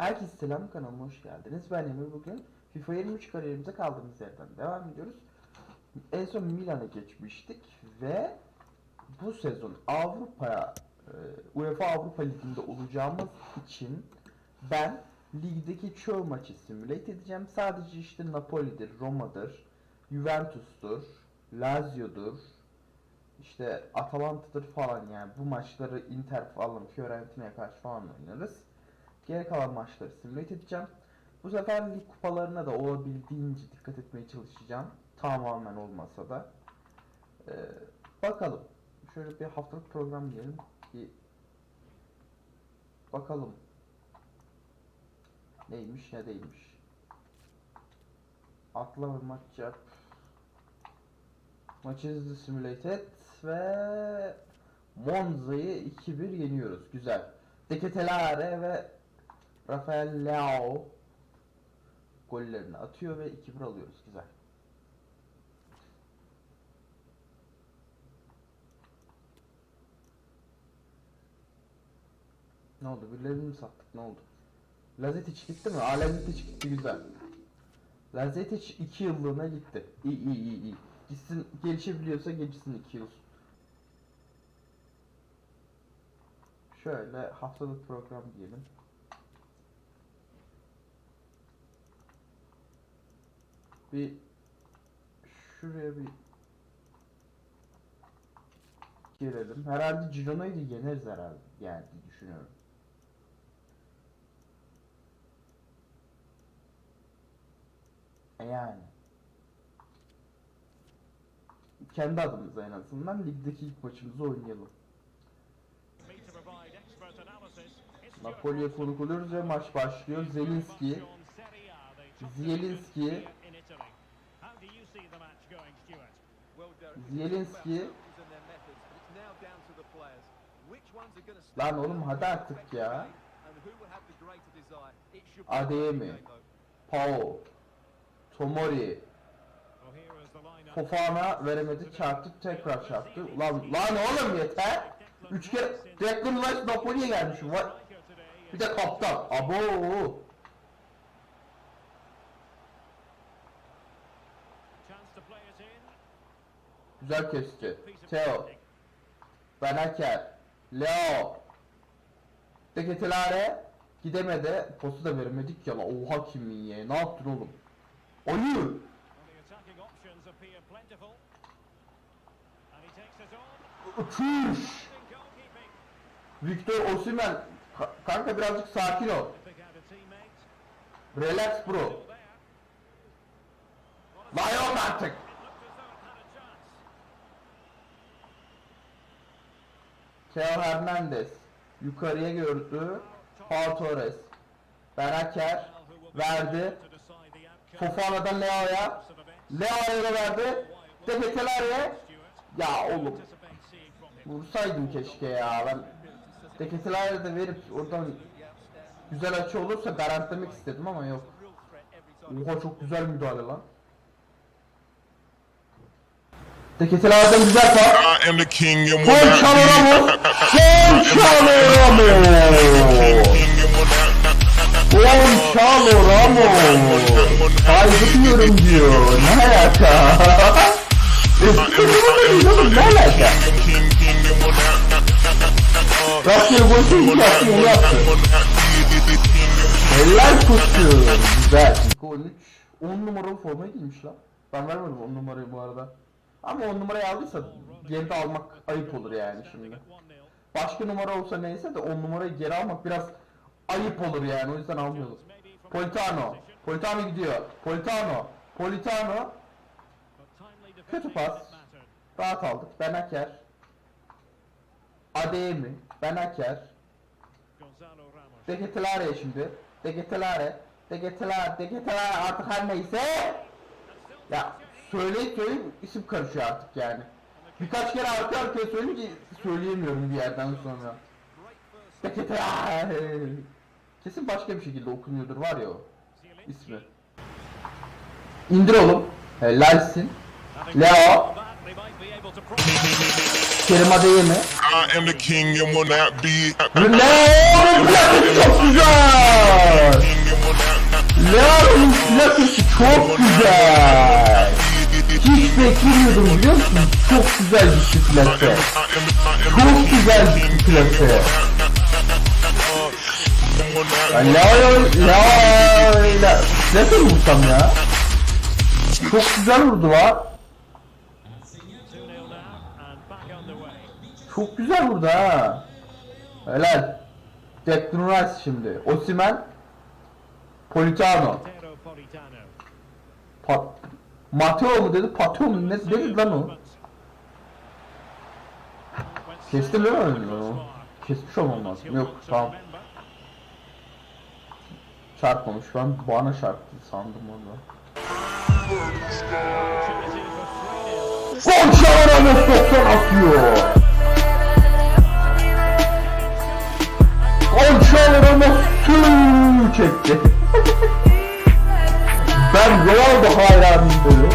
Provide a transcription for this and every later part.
Herkese selam kanalıma hoş geldiniz. Ben Emir bugün FIFA 23 kariyerimize kaldığımız yerden devam ediyoruz. En son Milan'a geçmiştik ve bu sezon Avrupa e, UEFA Avrupa Ligi'nde olacağımız için ben ligdeki çoğu maçı simülate edeceğim. Sadece işte Napoli'dir, Roma'dır, Juventus'tur, Lazio'dur, işte Atalanta'dır falan yani bu maçları Inter falan Fiorentina'ya karşı falan oynarız. Geri kalan maçları simüle edeceğim. Bu sefer lig kupalarına da olabildiğince dikkat etmeye çalışacağım. Tamamen olmasa da. Ee, bakalım. Şöyle bir haftalık program diyelim ki bakalım neymiş ne değilmiş. Atla ve maç yap. Maçı hızlı simülate et ve Monza'yı 2-1 yeniyoruz. Güzel. Deketelare ve Rafael Leao gollerini atıyor ve 2-1 alıyoruz. Güzel. Ne oldu? Birilerini mi sattık? Ne oldu? Lazetic gitti mi? Aa Lazetic gitti güzel. Lazetic 2 yıllığına gitti. İyi iyi iyi iyi. Gitsin gelişebiliyorsa gelişsin 2 yıl. Şöyle haftalık program diyelim. Bir şuraya bir girelim. Herhalde Girona'yı da yeneriz herhalde. Yani düşünüyorum. E Yani. Kendi adımıza en azından ligdeki ilk maçımızı oynayalım. Napoli'ye konuk oluyoruz ve maç başlıyor. Zelinski, Zielinski, Zielinski. Lan oğlum hadi artık ya. Adeyemi, Pau, Tomori, Fofana veremedi çarptı tekrar çarptı. Lan lan oğlum yeter. Üç kere Declan Rice Napoli'ye gelmişim. Vay. Bir de kaptan. Abo. Güzel kesti. Theo. Benaker. Leo. Deketelare. Gidemedi. Postu da veremedik ya. Oha kimin ye. Ne yaptın oğlum? Ayı. Çüş. Victor Osimhen. Ka- kanka birazcık sakin ol. Relax bro. La yok artık. Theo Hernandez. Yukarıya gördü. Pau Torres. Benaker. Verdi. Fofana'dan Leo'ya. Leo'ya da verdi. Deketelere. Ya oğlum. Vursaydım keşke ya. Ben Deketelere de verip oradan güzel açı olursa garantilemek istedim ama yok. Oha çok güzel müdahale lan. Deketelerden güzel pas. I am the king and will Gol not çalıyor be. Ramos. Gol çalıyor Ramos. Gol çalıyor Ramos. Kaybetmiyorum diyor. Ne alaka? Ne alaka? Rastgele gol seçti yaptı yaptı. Helal kutu. Güzel. Gol 3. 10 numaralı formayı giymiş lan. Ben vermedim 10 numarayı bu arada. Ama 10 numarayı aldıysa geri de almak ayıp olur yani şimdi. Başka numara olsa neyse de 10 numarayı geri almak biraz ayıp olur yani o yüzden almıyoruz. Politano. Politano gidiyor. Politano. Politano. Kötü pas. Rahat aldık. Benaker. Adeyemi. Benaker. Degetelare şimdi. Degetelare. Degetelare. Degetelare artık her neyse. Ya söyle söyle isim karışıyor artık yani. Birkaç kere arka arkaya söyleyince söyleyemiyorum bir yerden sonra. Kesin başka bir şekilde okunuyordur var ya o ismi. İndir oğlum. Helalsin. Leo. Kerim Adeyemi. mi? am the king and. Leo'nun plakası çok güzel. Leo'nun plakası çok güzel hiç beklemiyordum biliyor musun? Çok güzel bir plase. Çok güzel bir plase. La la la la. Nasıl vursam ya? Çok güzel vurdu ha. Çok güzel vurdu ha. Helal. Declan Rice şimdi. Osimen. Politano. Pat Mateo mu dedi? Pateo mu? Ne dedi lan o? Kestim değil mi onu? Kesmiş olmam lazım. Yok tamam. Çarpmamış. Ben bana çarptı sandım. Gonçalo Ramos 90 atıyor. Gonçalo Ramos tüü çekti. ben Ronaldo hayranıyım dedi.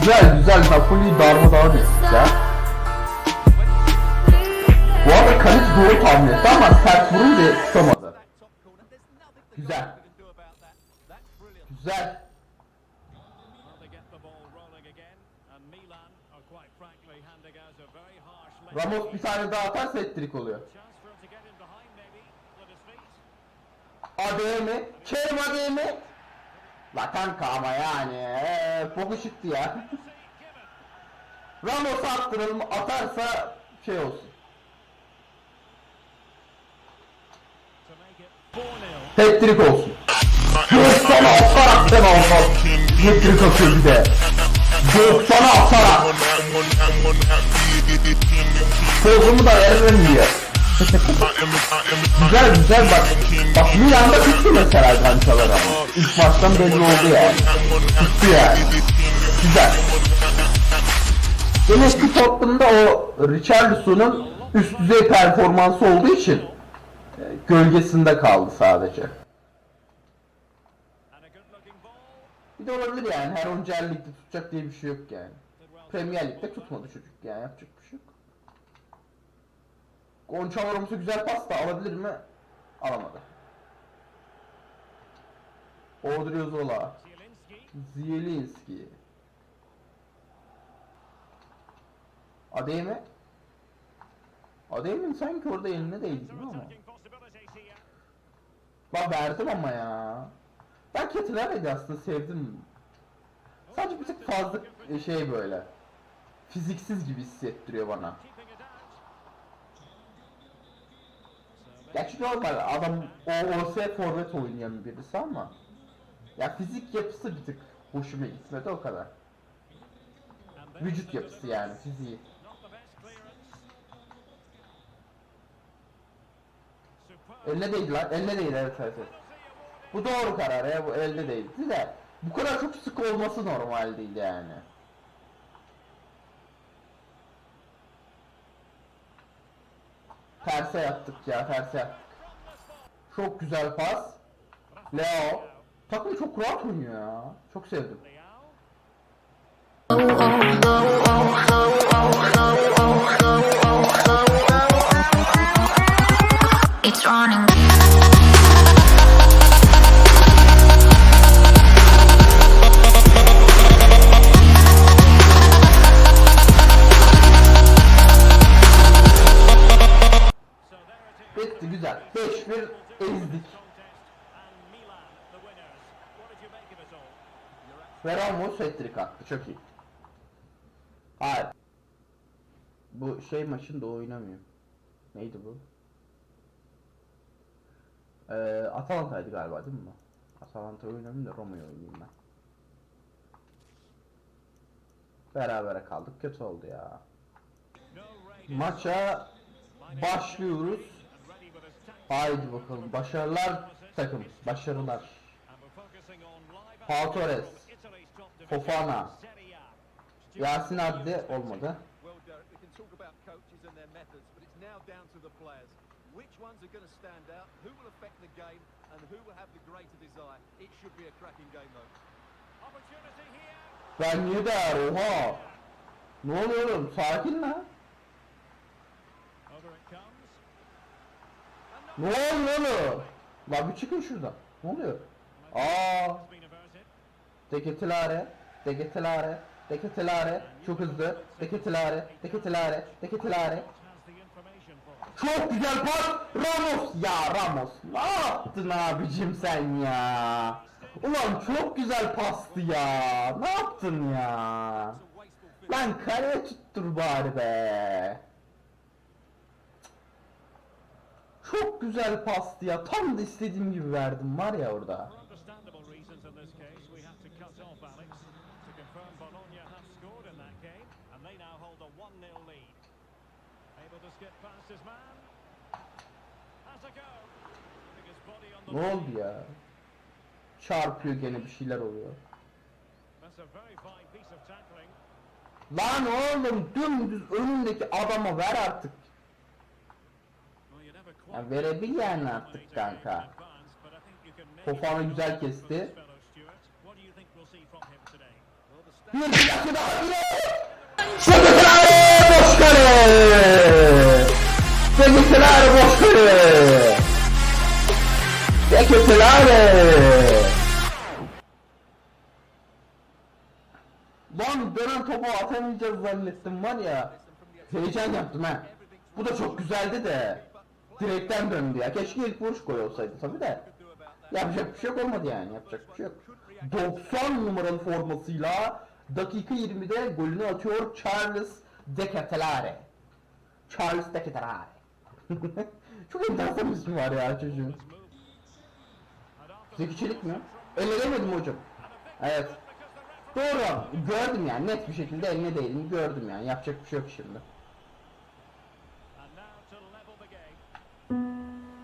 güzel güzel Napoli'yi darmadağın ettik ya. Bu arada kaleci doğru tahmin etti ama sert vurunca tutamadı. Güzel. Güzel. Ramos bir tane daha atarsa ettirik oluyor. ADM, Kerim ADM. La kanka ama yani boku çıktı ya. Ramos attıralım atarsa şey olsun. To make it 4-0. Hat-trick olsun. Göksana atarak sen olmaz. Hat-trick atıyor bir de. Göksana atarak. Pozumu da veririm diye. Güzel güzel bak. Bak Milan'da tuttu mesela gançalar ama. İlk maçtan belli oldu yani. Tuttu yani. Güzel. Demek ki Tottenham'da o Richarlison'un üst düzey performansı olduğu için e, gölgesinde kaldı sadece. Bir de olabilir yani her oyuncu ligde tutacak diye bir şey yok yani. Premier Lig'de tutmadı çocuk yani yapacak. Gonçalo Ramos'a güzel pas da alabilir mi? Alamadı. Odriozola, Zielinski. Zielinski. Adeyemi? Adeyemi'nin sanki orada eline değdi değil mi ama? Bak verdim ama ya. Ben Ketinler'di aslında sevdim. Sadece bir tık fazla e, şey böyle. Fiziksiz gibi hissettiriyor bana. Keeping it out. So Gerçi normal adam OOS forvet oynayan birisi ama ya fizik yapısı bir tık hoşuma gitmedi o kadar. Vücut yapısı yani fiziği. Eline değdi lan. Eline değdi evet. evet. Bu doğru karar ya bu elde değdi de bu kadar çok sık olması normal değil yani. Terse yaptık ya terse yaptık. Çok güzel pas. Leo. Takım çok rahat oynuyor ya. Çok sevdim. It's running. Çok iyi. Hayır. Bu şey maçında oynamıyor. Neydi bu? Ee, Atalanta'ydı galiba değil mi bu? Atalanta oynamıyor da Roma'yı oynayayım ben. Berabere kaldık. Kötü oldu ya. Maça başlıyoruz. Haydi bakalım. Başarılar takım. Başarılar. And we're focusing on live Pau action Torres. Fofana. Yasin Adli olmadı. Which ones are going to stand out? Who will affect the game? And who will have the greater desire? It should be a cracking game, though. Opportunity here. Ben niye der? Oha. Ne oluyor oğlum? Sakin lan. Ne oluyor oğlum? Lan bir çıkın şuradan. Ne oluyor? Aa, Has degetilare. Deketelare. Çok hızlı. İnformation for it. Çok güzel pas. Ramos. Ya Ramos. Ne yaptın abicim sen ya? Ulan çok güzel pastı ya. Ne yaptın ya? Lan kaleye tuttur bari be. Çok güzel pastı ya. Tam da istediğim gibi verdim var ya orada. Ne oldu ya? Çarpıyor gene bir şeyler oluyor. Lan oğlum dümdüz önündeki adama ver artık. Ya verebil yani artık kanka. get güzel kesti. Bir dakika daha bile. Sekreter boş kale. Boş kale. Sekreter. Lan dönen topu atamayacağız zannettim var ya. Heyecan yaptım ha. Bu da çok güzeldi de. Direkten döndü ya. Keşke ilk vuruş gol olsaydı tabi de. Yapacak bir şey yok olmadı yani. Yapacak bir şey yok. 90 numaralı formasıyla dakika 20'de golünü atıyor Charles De Ketelare. Charles De Ketelare. Çok enteresan bir ismi var ya çocuğun. Zeki Çelik mi? Elleyemedim hocam. Evet. Doğru. Gördüm yani net bir şekilde eline değdiğini gördüm yani. Yapacak bir şey yok şimdi.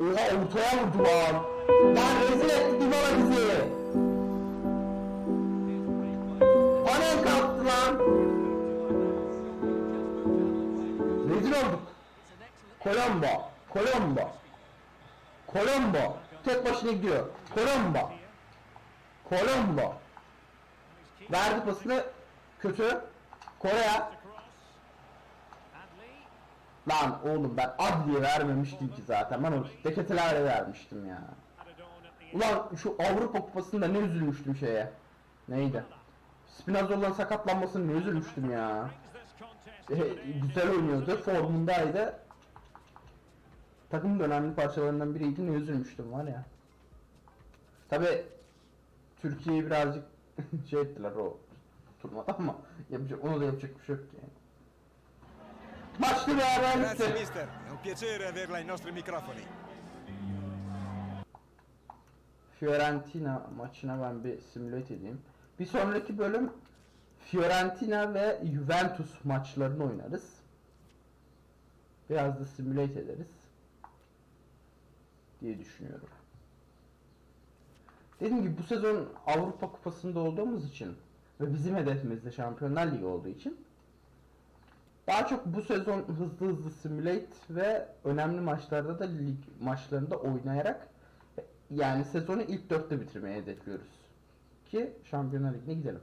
Oha ortaya vurdu lan. Lan rezil etti Dybala bizi. Colombo. Colombo. Colombo. Tek başına gidiyor. Colombo. Colombo. Verdi pasını. Kötü. Korea. Lan oğlum ben Adli'ye vermemiştim ki zaten. Ben o deketelere vermiştim ya. Ulan şu Avrupa Kupası'nda ne üzülmüştüm şeye. Neydi? Spinazzola'nın sakatlanmasını ne üzülmüştüm ya. E, güzel oynuyordu, formundaydı. Takımın da önemli parçalarından biriydi, ne üzülmüştüm var ya. Tabi Türkiye'yi birazcık şey ettiler o turnuvada ama yapacak, ona da yapacak bir şey yok yani. Maçlı beraber Grazie bitti. mister, è un piacere averla ai nostri microfoni. Fiorentina maçına ben bir simülat edeyim. Bir sonraki bölüm Fiorentina ve Juventus maçlarını oynarız. Biraz da simülat ederiz. Diye düşünüyorum. Dediğim gibi bu sezon Avrupa Kupası'nda olduğumuz için ve bizim hedefimiz de Şampiyonlar Ligi olduğu için daha çok bu sezon hızlı hızlı simülate ve önemli maçlarda da lig maçlarında oynayarak yani sezonu ilk dörtte bitirmeyi hedefliyoruz. Ki Şampiyonlar Ligi'ne gidelim.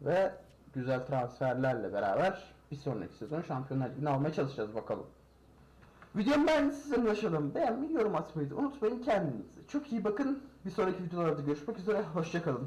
Ve güzel transferlerle beraber bir sonraki sezon Şampiyonlar Ligi'ni almaya çalışacağız bakalım. Videomu ben size ulaşalım. Beğenmeyi, yorum atmayı unutmayın kendinize. Çok iyi bakın. Bir sonraki videolarda görüşmek üzere. Hoşçakalın.